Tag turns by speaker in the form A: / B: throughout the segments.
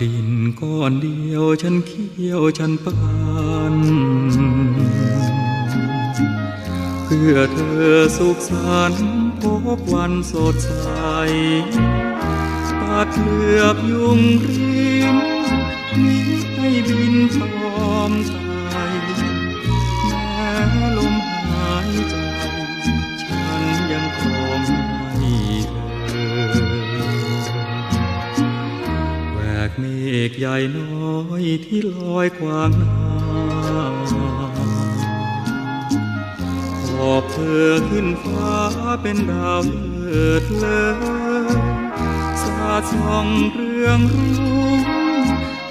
A: ดินก้อนเดียวฉันเคี้ยวฉันปานเพื่อเธอสุขสันต์พบวันสดใสปัดเหลือบยุงรี ใหญ่น้อยที่ลอยขวางหน้าขอบเธอขึ้นฟ้าเป็นดาวเลิศเลอสาดส่องเรืองรุ่ง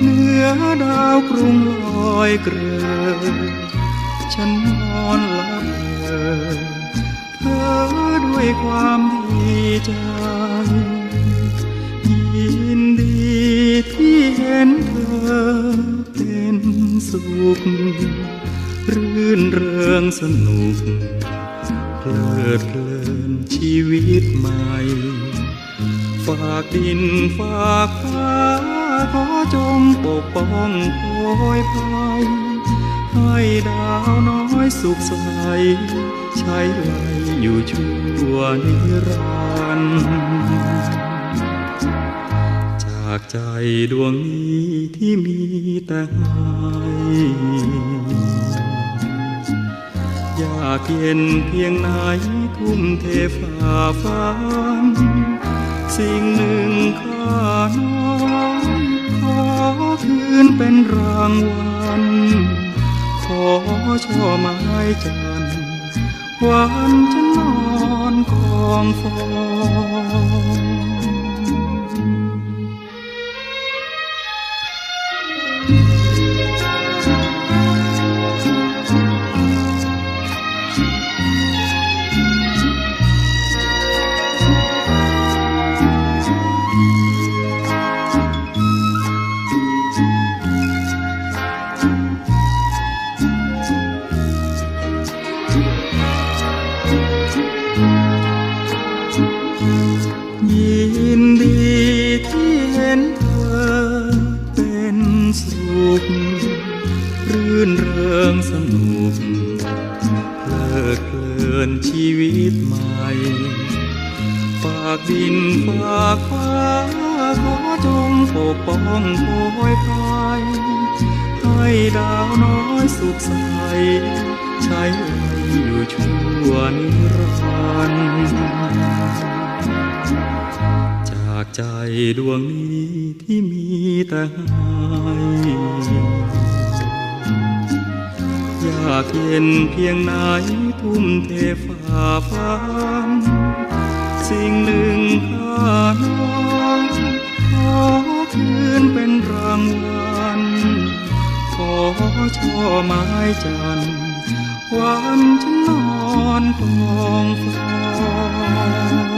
A: เหนือดาวกรุงลอยเกลือฉันนอนหลับเธอเธอด้วยความดีใจ ห็นเธอเป็นสุข รื่นเริงสนุก เพลิดเพลินชีวิตใหม่ ฝากดินฝากฟ้าขอจงปกป้องโปรยภัยให้ดาวน้อยสุขใส ใช้ไหลอยู่ชั่วนิรันดร์ากใจดวงนี้ที่มีแต่ให้อยากเย็นเพียงไหนทุ่มเทฝ่าฟันสิ่งหนึ่งข้าน้อยขอคืนเป็นรางวัล ขอช่อไม้จันทร์วันนอน ยินดีที่เห็นเธอเป็นสุข รื่นเริงสนุกเพลิดเพลินชีวิตใหม่ฝากดินฝากฟ้าขอจงปกป้องโปรยภัยให้ดาวน้อยสุขใสใช้ไว้อยู่ชั่วนิรันดร์ ใจดวงนี้ที่มีแต่ให้อยากเย็นเพียงไหนทุ่มเทฝ่าฟันสิ่งหนึ่งข้าน้อยขอคืนเป็นรางวัลขอช่อไม้จันทร์วันจะนอนกองฟ้า